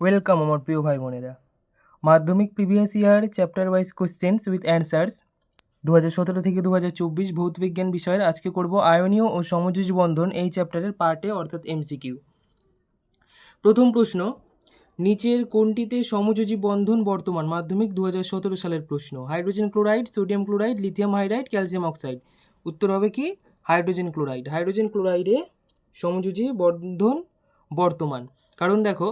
Welcome আমার প্রিয় ভাই বোনেরা। Madhyamik previous year chapter wise questions with answers দু হাজার সতেরো থেকে দু হাজার চব্বিশ ভৌত বিজ্ঞান বিষয়ের আজকে করব আয়নীয় ও সমযোজী বন্ধন এই চ্যাপ্টারের পার্টে অর্থাৎ এমসিকিউ প্রথম প্রশ্ন, নিচের কোনটিতে সমযোজী বন্ধন বর্তমান? মাধ্যমিক দু হাজার সতেরো সালের প্রশ্ন, hydrogen chloride, sodium chloride, lithium hydride, calcium oxide? উত্তর হবে কি? Hydrogen chloride. হাইড্রোজেন ক্লোরাইডে সমযোজী বন্ধন বর্তমান। কারণ দেখো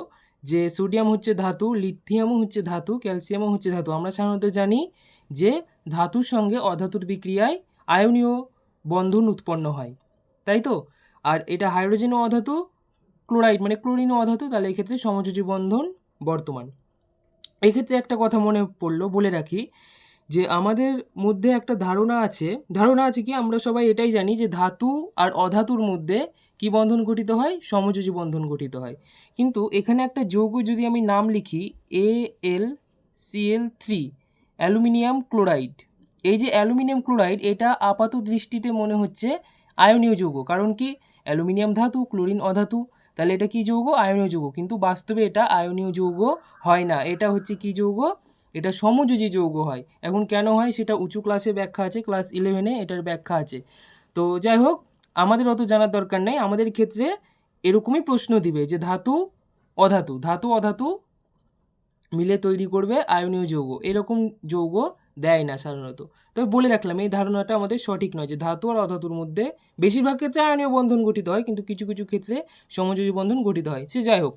যে সোডিয়াম হচ্ছে ধাতু, লিথিয়ামও হচ্ছে ধাতু, ক্যালসিয়ামও হচ্ছে ধাতু। আমরা সাধারণত জানি যে ধাতুর সঙ্গে অধাতুর বিক্রিয়ায় আয়নীয় বন্ধন উৎপন্ন হয়। তাই তো? আর এটা হাইড্রোজেন অধাতু, ক্লোরাইড মানে ক্লোরিন অধাতু, তাহলে এক্ষেত্রে সমযোজী বন্ধন বর্তমান। এক্ষেত্রে একটা কথা মনে পড়ল, বলে রাখি যে আমাদের মধ্যে একটা ধারণা আছে। ধারণা আছে কি? আমরা সবাই এটাই জানি যে ধাতু আর অধাতুর মধ্যে কি বন্ধন গঠিত হয়? সমযোজী বন্ধন গঠিত হয়। কিন্তু এখানে একটা যৌগ যদি আমি নাম লিখি A L CL three aluminium chloride. এই যে অ্যালুমিনিয়াম ক্লোরাইড, এটা আপাত দৃষ্টিতে মনে হচ্ছে আয়নীয় যৌগ। কারণ কি? অ্যালুমিনিয়াম ধাতু, ক্লোরিন অধাতু, তাহলে এটা কি যৌগ? আয়নীয় যৌগ। কিন্তু বাস্তবে এটা আয়নীয় যৌগ হয় না। এটা হচ্ছে কি যৌগ? এটা সমযোজী যৌগ হয়। এখন কেন হয়? সেটা উঁচু ক্লাসে ব্যাখ্যা আছে ক্লাস ইলেভেনে এটার ব্যাখ্যা আছে। তো যাই হোক আমাদের অত জানার দরকার নেই। আমাদের ক্ষেত্রে এরকমই প্রশ্ন দিবে যে ধাতু, অধাতু ধাতু, অধাতু মিলে তৈরি করবে আয়নীয় যৌগ। এরকম যৌগ দেয় না সাধারণত। তবে বলে রাখলাম, এই ধারণাটা আমাদের সঠিক নয় যে ধাতু আর অধাতুর মধ্যে বেশিরভাগ ক্ষেত্রে আয়নীয় বন্ধন গঠিত হয়, কিন্তু কিছু কিছু ক্ষেত্রে সমযোজী বন্ধন গঠিত হয়। সে যাই হোক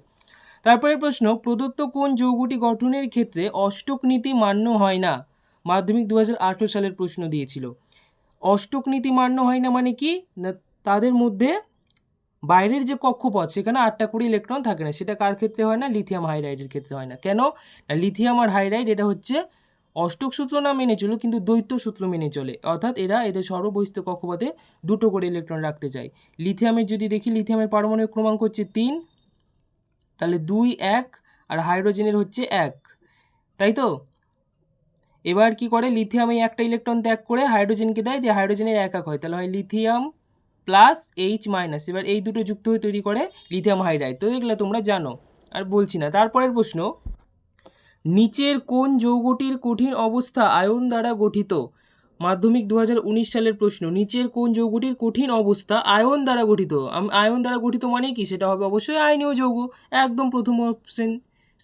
তারপরে প্রশ্ন, প্রদত্ত কোন যৌগটি গঠনের ক্ষেত্রে অষ্টক নীতি মান্য হয় না? মাধ্যমিক দু হাজার আঠেরো সালের প্রশ্ন দিয়েছিল। অষ্টক নীতি মান্য হয় না মানে কি? না তাদের মধ্যে বাইরের যে কক্ষপথ, সেখানে আটটা করে ইলেকট্রন থাকে না। সেটা কার ক্ষেত্রে হয় না? লিথিয়াম হাইড্রাইডের ক্ষেত্রে হয় না। কেন? লিথিয়াম আর হাইড্রাইড এটা হচ্ছে অষ্টক সূত্র না মেনে চলো কিন্তু দ্বৈত সূত্র মেনে চলে। অর্থাৎ এরা এদের সর্ববহিষ্ঠ কক্ষপথে দুটো করে ইলেকট্রন রাখতে চায়। লিথিয়ামের যদি দেখি, লিথিয়ামের পারমাণবিক ক্রমাঙ্ক হচ্ছে তিন, তাহলে দুই, এক, আর হাইড্রোজেনের হচ্ছে এক। তাই তো? এবার কি করে? লিথিয়াম এই একটা ইলেকট্রন ত্যাগ করে হাইড্রোজেনকে দেয়, দিয়ে হাইড্রোজেনের এক এক হয়। তাহলে হয় লিথিয়াম প্লাস এইচ মাইনাস এবার এই দুটো যুক্ত হয়ে তৈরি করে লিথিয়াম হাইড্রাইড তো এগুলো তোমরা জানো, আর বলছি না। তারপরের প্রশ্ন, নিচের কোন যৌগটির কঠিন অবস্থা আয়ন দ্বারা গঠিত? মাধ্যমিক দু উনিশ সালের প্রশ্ন, নিচের কোন যৌগটির কঠিন অবস্থা আয়ন দ্বারা গঠিত? আয়ন দ্বারা গঠিত মানে কি? সেটা হবে অবশ্যই আয়নীয় যৌগ, একদম প্রথম অপশন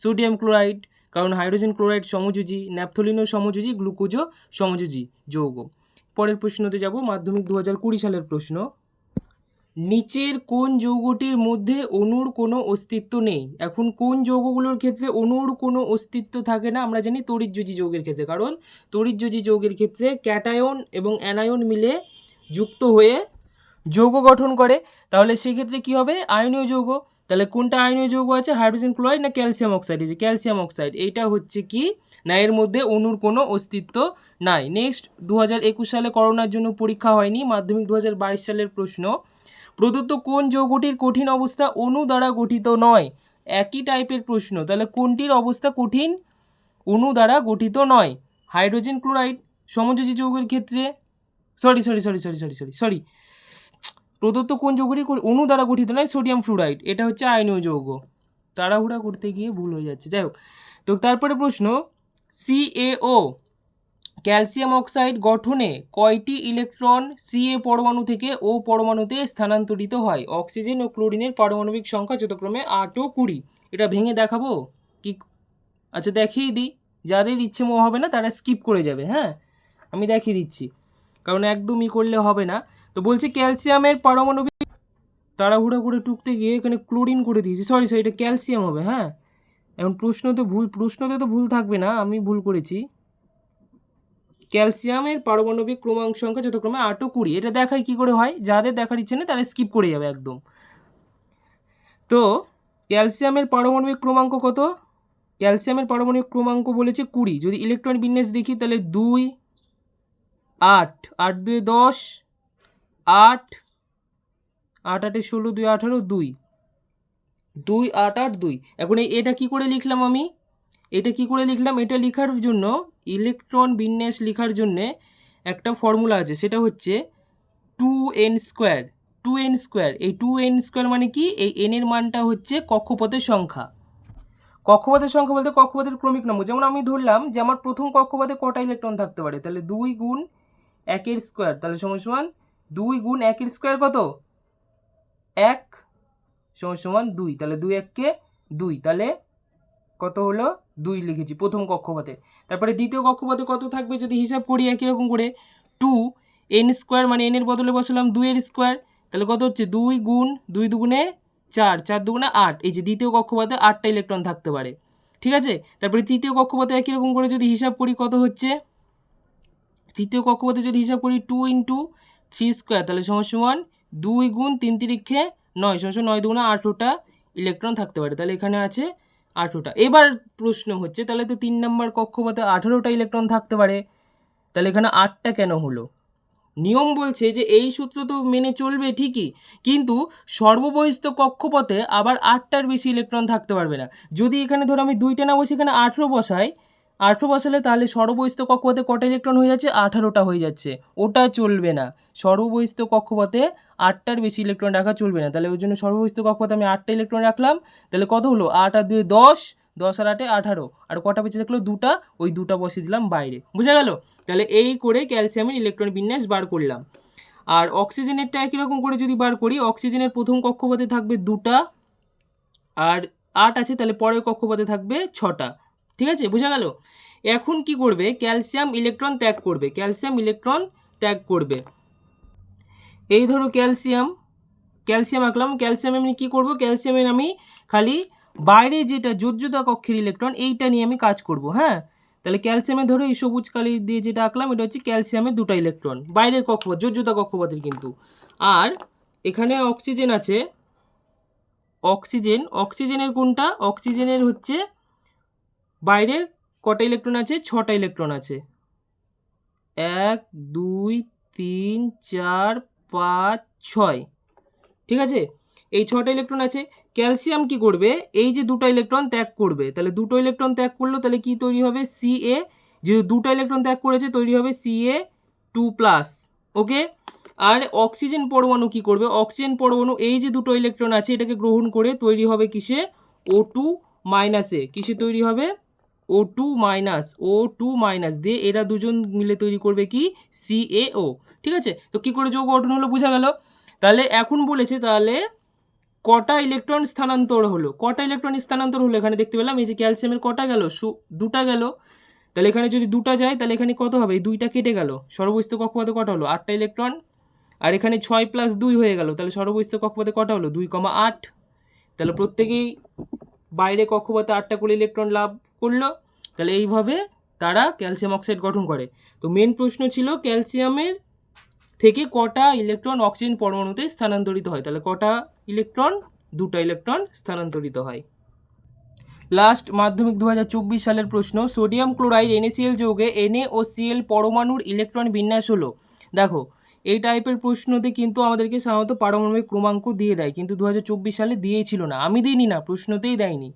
সোডিয়াম ক্লোরাইড কারণ হাইড্রোজেন ক্লোরাইড সমযোজী ন্যাপথলিনও সমযোজী গ্লুকোজও সমযোজী যৌগ। পরের প্রশ্নতে যাব, মাধ্যমিক দু সালের প্রশ্ন নিচের কোন যৌগটির মধ্যে অণুর কোনো অস্তিত্ব নেই? এখন কোন যৌগগুলোর ক্ষেত্রে অণুর কোনো অস্তিত্ব থাকে না? আমরা জানি তড়িৎযোজী যৌগের ক্ষেত্রে। কারণ তড়িৎযোজী যৌগের ক্ষেত্রে ক্যাটায়ন এবং অ্যানায়ন মিলে যুক্ত হয়ে যৌগ গঠন করে। তাহলে সেক্ষেত্রে কি হবে? আয়নীয় যৌগ। তাহলে কোনটা আয়নীয় যৌগ আছে? হাইড্রোজেন ক্লোরাইড না ক্যালসিয়াম অক্সাইড? যে ক্যালসিয়াম অক্সাইড। এইটা হচ্ছে কি? না, এর মধ্যে অণুর কোনো অস্তিত্ব নাই। নেক্সট দু হাজার একুশ সালে করোনার জন্য পরীক্ষা হয়নি। মাধ্যমিক দু হাজার বাইশ সালের প্রশ্ন। প্রদত্ত কোন যৌগটির কঠিন অবস্থা অণু দ্বারা গঠিত নয়? একই টাইপের প্রশ্ন। তাহলে কোনটির অবস্থা কঠিন? অণু দ্বারা গঠিত নয়। হাইড্রোজেন ক্লোরাইড সমযোজী যৌগের ক্ষেত্রে sorry sorry sorry sorry sorry sorry sorry. প্রদত্ত কোন যৌগটির কো- অণু দ্বারা গঠিত নয়, সোডিয়াম ফ্লুরাইড। এটা হচ্ছে আয়নীয় যৌগ। তাড়াহুড়া করতে গিয়ে ভুল হয়ে যাচ্ছে। যাই হোক। তো তারপরে প্রশ্ন সিএও ক্যালসিয়াম অক্সাইড গঠনে কয়টি ইলেকট্রন সিএ পরমাণু থেকে ও পরমাণুতে স্থানান্তরিত হয়? অক্সিজেন ও ক্লোরিনের পারমাণবিক সংখ্যা যথাক্রমে আট ও কুড়ি। এটা ভেঙে দেখাবো? কি আচ্ছা দেখিয়ে দিই। যাদের ইচ্ছে মো হবে না, তারা স্কিপ করে যাবে হ্যাঁ? আমি দেখিয়ে দিচ্ছি। কারণ একদমই করলে হবে না। তো বলছি ক্যালসিয়ামের পারমাণবিক তাড়াহুড়া করে টুকতে গিয়ে এখানে ক্লোরিন করে দিয়েছি। সরি সরি, এটা ক্যালসিয়াম হবে হ্যাঁ? এখন প্রশ্নতে ভুল, প্রশ্নতে তো ভুল থাকবে না, আমি ভুল করেছি। ক্যালসিয়ামের পারমাণবিক ক্রমাঙ্ক সংখ্যা যথাক্রমে আট ও কুড়ি। এটা দেখায় কি করে হয়? যাদের দেখার ইচ্ছে নেই, তারা স্কিপ করে যাবে একদম। তো, ক্যালসিয়ামের পারমাণবিক ক্রমাঙ্ক কত? ক্যালসিয়ামের পারমাণবিক ক্রমাঙ্ক বলেছে কুড়ি। যদি ইলেকট্রন বিন্যাস দেখি, তাহলে দুই, আট। আট দুই দশ, আট আট আটে ষোলো দুই আঠারো, দুই। দুই, আট আট, দুই। এখন এই এটা কি করে লিখলাম আমি? এটা কি করে লিখলাম? এটা লেখার জন্য ইলেকট্রন বিন্যাস লেখার জন্যে একটা ফর্মুলা আছে। সেটা হচ্ছে two N square two N square এই টু এন স্কোয়ার মানে কি? এই এনের মানটা হচ্ছে কক্ষপথের সংখ্যা। কক্ষপথের সংখ্যা বলতে কক্ষপথের ক্রমিক নম্বর। যেমন আমি ধরলাম যে আমার প্রথম কক্ষপথে কটা ইলেকট্রন থাকতে পারে? তাহলে দুই গুণ একের স্কোয়ার তাহলে সমান সমান দুই গুণ একের স্কোয়ার কত? এক সমান সমান দুই। তাহলে দুই এককে দুই। তাহলে কত হলো? দুই লিখেছি, প্রথম কক্ষপথে। তারপরে দ্বিতীয় কক্ষপথে কত থাকবে যদি হিসাব করি একই রকম করে? টু এন স্কোয়ার মানে এনের বদলে বসালাম দুইয়ের স্কোয়ার তাহলে কত হচ্ছে? দুই গুণ দুই দুগুণে চার চার দুগুণে আট। এই যে দ্বিতীয় কক্ষপথে আটটা ইলেকট্রন থাকতে পারে। ঠিক আছে? তারপরে তৃতীয় কক্ষপথে একই রকম করে যদি হিসাব করি কত হচ্ছে? তৃতীয় কক্ষপথে যদি হিসাব করি টু ইন্টু থ্রি স্কোয়ার তাহলে সমান সমান দুই গুণ তিন তিরিক্ষে নয়, সমান নয় দুগুণে আঠেরোটা ইলেকট্রন থাকতে পারে। তাহলে এখানে আছে আঠেরোটা। এবার প্রশ্ন হচ্ছে, তাহলে তো তিন নম্বর কক্ষপথে আঠেরোটা ইলেকট্রন থাকতে পারে। তাহলে এখানে আটটা কেন হলো? নিয়ম বলছে যে এই সূত্র তো মেনে চলবে ঠিকই, কিন্তু সর্ববহিস্থ কক্ষপথে আবার আটটার বেশি ইলেকট্রন থাকতে পারবে না। যদি এখানে ধরো আমি দুইটা না বসে এখানে আঠেরো বসাই, আঠেরো বসালে তাহলে সর্ববহিস্থ কক্ষপথে কটা ইলেকট্রন হয়ে যাচ্ছে? আঠারোটা হয়ে যাচ্ছে। ওটা চলবে না। সর্ববহিস্থ কক্ষপথে আটটার বেশি ইলেকট্রন রাখা চলবে না। তাহলে ওই জন্য সর্ববহিস্থ কক্ষপথে আমি আটটা ইলেকট্রন রাখলাম। তাহলে কত হলো? আট আর দুই দশ দশ আর আটে আঠারো। আর কটা বেঁচে থাকল? দুটা। ওই দুটা বসিয়ে দিলাম বাইরে। বুঝা গেল? তাহলে এই করে ক্যালসিয়ামের ইলেকট্রন বিন্যাস বার করলাম। আর অক্সিজেনেরটা একই রকম করে যদি বার করি? অক্সিজেনের প্রথম কক্ষপথে থাকবে দুটা। আর আট আছে, তাহলে পরের কক্ষপথে থাকবে ছটা। ঠিক আছে? বোঝা গেল? এখন কি করবে? ক্যালসিয়াম ইলেকট্রন ত্যাগ করবে। ক্যালসিয়াম ইলেকট্রন ত্যাগ করবে। এই ধরো ক্যালসিয়াম ক্যালসিয়াম আঁকলাম। ক্যালসিয়াম এমনি কী করব? ক্যালসিয়ামের আমি খালি বাইরে যেটা যোজ্যতা কক্ষের ইলেকট্রন এইটা নিয়ে আমি কাজ করব হ্যাঁ? তাহলে ক্যালসিয়ামে ধরো এই সবুজ কালি দিয়ে যেটা আঁকলাম, এটা হচ্ছে ক্যালসিয়ামের দুটো ইলেকট্রন বাইরের কক্ষপথ যোজ্যতা কক্ষপথের কিন্তু। আর এখানে অক্সিজেন আছে। অক্সিজেন অক্সিজেনের কোনটা? অক্সিজেনের হচ্ছে বাইরে কটা ইলেকট্রন আছে? ছটা ইলেকট্রন আছে। এক, দুই, তিন, চার পাঁচ, ছয়। ঠিক আছে? এই ছটা ইলেকট্রন আছে। ক্যালসিয়াম কি করবে? এই যে দুটো ইলেকট্রন ত্যাগ করবে। তাহলে দুটো ইলেকট্রন ত্যাগ করল, তাহলে কি তৈরি হবে? সি এ যেহেতু দুটো ইলেকট্রন ত্যাগ করেছে, তৈরি হবে C A two plus okay R oxygen পরমাণু কি করবে? অক্সিজেন পরমাণু, এই যে দুটো ইলেকট্রন আছে, এটাকে গ্রহণ করে তৈরি হবে কিসে? ও টু মাইনাসে কিসে তৈরি হবে? O two minus O two minus দিয়ে এরা দুজন মিলে তৈরি করবে কি? সি এ ও ঠিক আছে? তো কি করে যৌগ গঠন হলো বোঝা গেল? তাহলে এখন বলেছে, তাহলে কটা ইলেকট্রন স্থানান্তর হলো? কটা ইলেকট্রন স্থানান্তর হলো? এখানে দেখতে পেলাম, এই যে ক্যালসিয়ামের কটা গেল? সু, দুটা গেল। তাহলে এখানে যদি দুটা যায়, তাহলে এখানে কত হবে? এই দুইটা কেটে গেল। সর্বস্থ কক্ষপথে কটা হলো? আটটা ইলেকট্রন আর এখানে ছয় প্লাস দুই হয়ে গেল। তাহলে সর্বস্থ কক্ষপথে কটা হলো? দুই কমা আট। তাহলে প্রত্যেকেই বাইরে কক্ষপথে আটটা করে ইলেকট্রন লাভ করল, তাহলে এইভাবে তারা ক্যালসিয়াম অক্সাইড গঠন করে। তো মেন প্রশ্ন ছিল, ক্যালসিয়ামের থেকে কটা ইলেকট্রন অক্সিজেন পরমাণুতে স্থানান্তরিত হয়? তাহলে কটা ইলেকট্রন দুটো ইলেকট্রন স্থানান্তরিত হয়? লাস্ট মাধ্যমিক দু হাজার চব্বিশ সালের প্রশ্ন সোডিয়াম ক্লোরাইড এনএসিএল যৌগে এনএ ও সিএল পরমাণুর ইলেকট্রন বিন্যাস হলো? দেখো, এই টাইপের প্রশ্নতে কিন্তু আমাদেরকে সাধারণত পারমাণবিক ক্রমাঙ্ক দিয়ে দেয়, কিন্তু দু হাজার চব্বিশ সালে দিয়েছিল না। আমি দিইনি না, প্রশ্নতেই দেয়নি।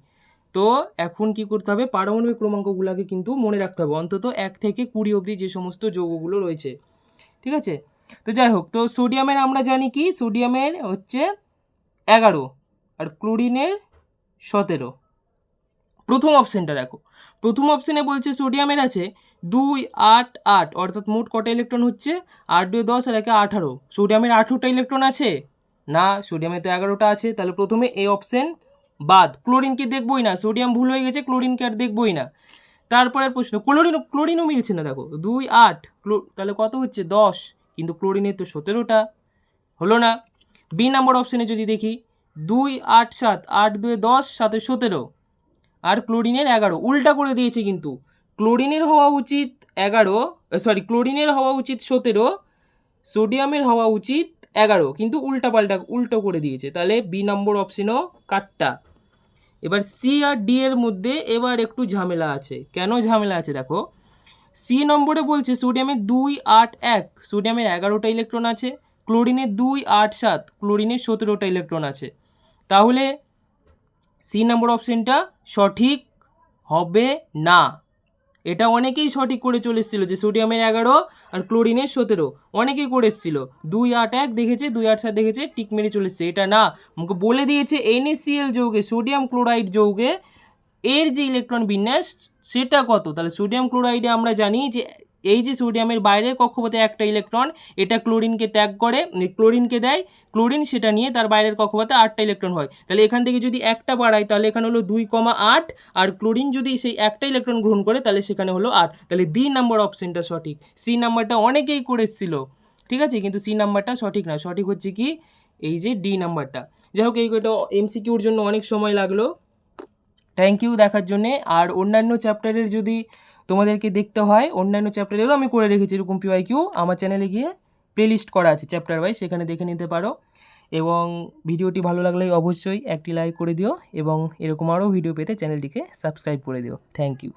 তো এখন কি করতে হবে? পারমাণবিক ক্রমাঙ্কগুলোকে কিন্তু মনে রাখতে হবে। অন্তত এক থেকে কুড়ি অবধি যে সমস্ত যৌগগুলো রয়েছে। ঠিক আছে? তো যাই হোক, তো সোডিয়ামের আমরা জানি কি? সোডিয়ামের হচ্ছে এগারো আর ক্লোরিনের সতেরো। প্রথম অপশানটা দেখো। প্রথম অপশানে বলছে সোডিয়ামের আছে দুই, আট আট। অর্থাৎ মোট কটা ইলেকট্রন হচ্ছে? আট, দুই, দশ আর একে আঠারো। সোডিয়ামের আঠেরোটা ইলেকট্রন আছে? না সোডিয়ামের তো এগারোটা আছে। তাহলে প্রথমে এই অপশান বাদ। ক্লোরিনকে দেখবই না? সোডিয়াম ভুল হয়ে গেছে ক্লোরিনকে আর দেখবই না? তারপরের প্রশ্ন ক্লোরিন ক্লোরিনও মিলছে না দেখো। দুই, আট, ক্লো, তাহলে কত হচ্ছে? দশ। কিন্তু ক্লোরিনের তো সতেরোটা। হলো না? বি নাম্বার অপশানে যদি দেখি, দুই, আট, সাত, আট দুই দশ, সাতে সতেরো। আর ক্লোরিনের এগারো। উল্টা করে দিয়েছে কিন্তু। ক্লোরিনের হওয়া উচিত এগারো সরি ক্লোরিনের হওয়া উচিত সতেরো, সোডিয়ামের হওয়া উচিত এগারো। কিন্তু উল্টা পাল্টা, উল্টো করে দিয়েছে। তাহলে বি নম্বর অপশানও কাটটা। এবার সি আর ডি এর মধ্যে এবার একটু ঝামেলা আছে। কেন ঝামেলা আছে দেখো? সি নম্বরে বলছে সোডিয়ামের দুই আট এক। সোডিয়ামের এগারোটা ইলেকট্রন আছে ক্লোরিনের দুই আট সাত ক্লোরিনের সতেরোটা ইলেকট্রন আছে। তাহলে সি নম্বর অপশানটা সঠিক হবে না। এটা অনেকেই সঠিক করে চলে এসেছিল যে সোডিয়ামের এগারো আর ক্লোরিনের সতেরো। অনেকেই করে এসেছিল। দুই আট এক দেখেছে, দুই আট সাত দেখেছে, টিক মেরে চলেছে এটা না আমাকে বলে দিয়েছে এনএসিএল যৌগে, সোডিয়াম ক্লোরাইড যৌগে, এর যে ইলেকট্রন বিন্যাস, সেটা কত? তাহলে সোডিয়াম ক্লোরাইডে আমরা জানি যে এই যে সোডিয়ামের বাইরের কক্ষপথে একটা ইলেকট্রন, এটা ক্লোরিনকে ত্যাগ করে মানে ক্লোরিনকে দেয়, ক্লোরিন সেটা নিয়ে তার বাইরের কক্ষপথে আটটা ইলেকট্রন হয়। তাহলে এখান থেকে যদি একটা বাড়ায়, তাহলে এখানে হলো দুই কমা আট, আর ক্লোরিন যদি সেই একটা ইলেকট্রন গ্রহণ করে, তাহলে সেখানে হলো আট। তাহলে ডি নাম্বার অপশনটা সঠিক। সি নাম্বারটা অনেকেই করে এসেছিল ঠিক আছে? কিন্তু সি নাম্বারটা সঠিক না সঠিক হচ্ছে কি? এই যে ডি নাম্বারটা। যাই হোক, এই এটা এমসিকিউর জন্য অনেক সময় লাগল। থ্যাংক ইউ দেখার জন্যে। আর অন্যান্য চ্যাপ্টারের যদি তোমাদেরকে দেখতে হয়। অন্যান্য চ্যাপ্টারেরও আমি করে রেখেছি এরকম পিওয়াই কিউ আমার চ্যানেলে গিয়ে প্লেলিস্ট করা আছে চ্যাপ্টার ওয়াইজ সেখানে দেখে নিতে পারো। এবং ভিডিওটি ভালো লাগলে অবশ্যই একটি লাইক করে দিও এবং এরকম আরও ভিডিও পেতে চ্যানেলটিকে সাবস্ক্রাইব করে দিও। Thank you